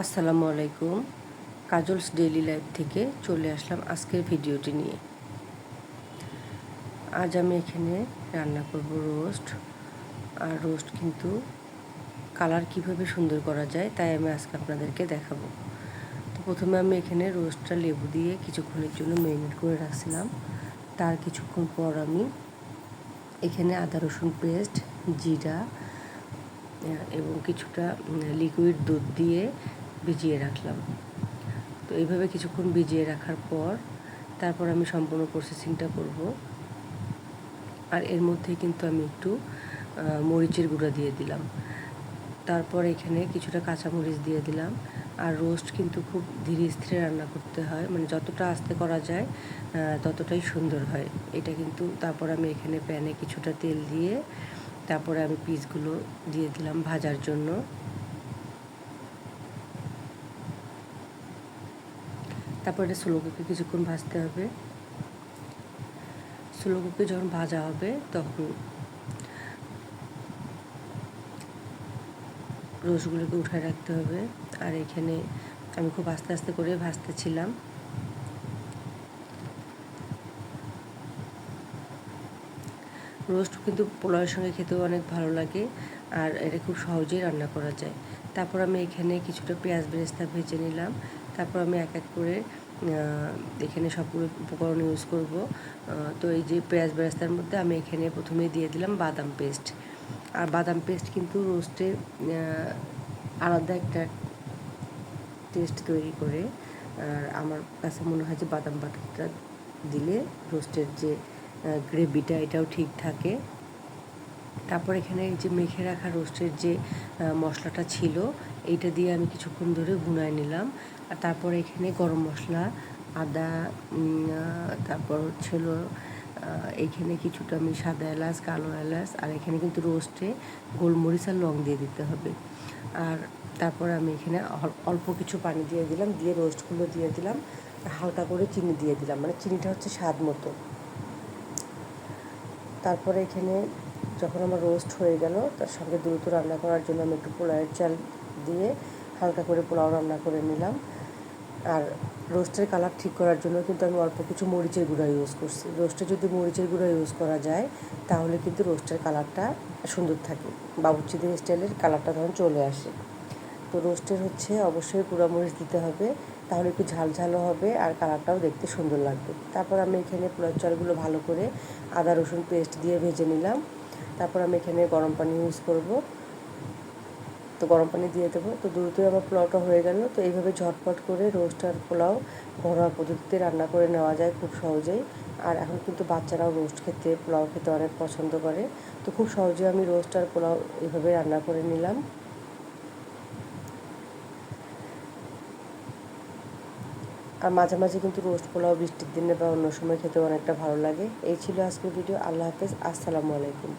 আসসালামু আলাইকুম। Kajol's daily life থেকে চলে আসলাম আজকের ভিডিওটি নিয়ে। আজ আমি এখানে রান্না করব রোস্ট। আর রোস্ট কিন্তু কালার কীভাবে সুন্দর করা যায় তাই আমি আজকে আপনাদেরকে দেখাবো। তো প্রথমে আমি এখানে রোস্টটা লেবু দিয়ে কিছুক্ষণের জন্য মেরিনেট করে রাখছিলাম। তার কিছুক্ষণ পর আমি এখানে আদা রসুন পেস্ট, জিরা এবং কিছুটা লিকুইড দুধ দিয়ে ভিজিয়ে রাখলাম। তো এইভাবে কিছুক্ষণ ভিজিয়ে রাখার পর তারপর আমি সম্পূর্ণ প্রসেসিংটা করব। আর এর মধ্যে কিন্তু আমি একটু মরিচের গুঁড়া দিয়ে দিলাম। তারপর এখানে কিছুটা কাঁচামরিচ দিয়ে দিলাম। আর রোস্ট কিন্তু খুব ধীরে স্থিরে রান্না করতে হয়। মানে যতটা আস্তে করা যায় ততটাই সুন্দর হয়। এটা কিন্তু তারপর আমি এখানে প্যানে কিছুটা তেল দিয়ে, তারপরে আমি পিসগুলো দিয়ে দিলাম ভাজার জন্য। তারপর এটা স্লো কুকে কিছুক্ষণ ভাজতে হবে। স্লো যখন ভাজা হবে তখন রসগুলোকে উঠায় রাখতে হবে। আর এখানে আমি খুব আস্তে আস্তে করে ভাজতেছিলাম। রোস্ট কিন্তু পোলাওয়ের সঙ্গে খেতেও অনেক ভালো লাগে আর এটা খুব সহজেই রান্না করা যায়। তারপর আমি এখানে কিছুটা পেঁয়াজ বেরেস্তা ভেজে নিলাম। তারপর আমি এক এক করে এখানে সবগুলো উপকরণ ইউজ করব। তো এই যে পেঁয়াজ বেরেস্তার মধ্যে আমি এখানে প্রথমে দিয়ে দিলাম বাদাম পেস্ট। আর বাদাম পেস্ট কিন্তু রোস্টে আলাদা একটা টেস্ট তৈরি করে। আর আমার কাছে মনে হয় যে বাদাম বাটারটা দিলে রোস্টের যে গ্রেভিটা, এটাও ঠিক থাকে। তারপর এখানে যে মেখে রাখা রোস্টের যে মশলাটা ছিল, এইটা দিয়ে আমি কিছুক্ষণ ধরে ভুনায় নিলাম। আর তারপর এখানে গরম মশলা, আদা তারপর হচ্ছিল এইখানে কিছুটা আমি সাদা এলাচ, কালো এলাচ, আর এখানে কিন্তু রোস্টে গোলমরিচ আর লং দিয়ে দিতে হবে। আর তারপর আমি এখানে অল্প কিছু পানি দিয়ে দিলাম, দিয়ে রোস্টগুলো দিয়ে দিলাম, হালকা করে চিনি দিয়ে দিলাম। মানে চিনিটা হচ্ছে স্বাদ মতো। তারপরে এখানে যখন আমার রোস্ট হয়ে গেল, তার সঙ্গে দ্রুত রান্না করার জন্য আমি একটু পোলাওয়ের চাল দিয়ে হালকা করে পোলাও রান্না করে নিলাম। আর রোস্টের কালার ঠিক করার জন্য কিন্তু আমি অল্প কিছু মরিচের গুঁড়া ইউজ করছি। রোস্টে যদি মরিচের গুঁড়া ইউজ করা যায়, তাহলে কিন্তু রোস্টের কালারটা সুন্দর থাকে। বাবুচিদের স্টাইলের কালারটা তখন চলে আসে। তো রোস্টের হচ্ছে অবশ্যই মরিচ দিতে হবে। তাহলে একটু ঝাল ঝালও হবে আর কালারটাও দেখতে সুন্দর লাগবে। তারপর আমি এখানে পোলার চালগুলো ভালো করে আদা, রসুন পেস্ট দিয়ে ভেজে নিলাম। তারপর আমি এখানে গরম পানি ইউজ করব। তো গরম পানি দিয়ে দেবো। তো দ্রুতই আমার পোলাওটা হয়ে গেল। তো এইভাবে ঝটপট করে রোস্ট আর পোলাও ঘরোয়া পদ্ধতিতে রান্না করে নেওয়া যায় খুব সহজেই। আর এখন কিন্তু বাচ্চারাও রোস্ট খেতে, পোলাও খেতে অনেক পছন্দ করে। তো খুব সহজে আমি রোস্ট আর পোলাও এইভাবে রান্না করে নিলাম। আর মাঝে মাঝে কিন্তু রোস্ট পোলাও বৃষ্টির দিনে বা অন্য সময় খেতে অনেকটা ভালো লাগে। এই ছিল আজকের ভিডিও। আল্লাহ হাফেজ। আসসালামু আলাইকুম।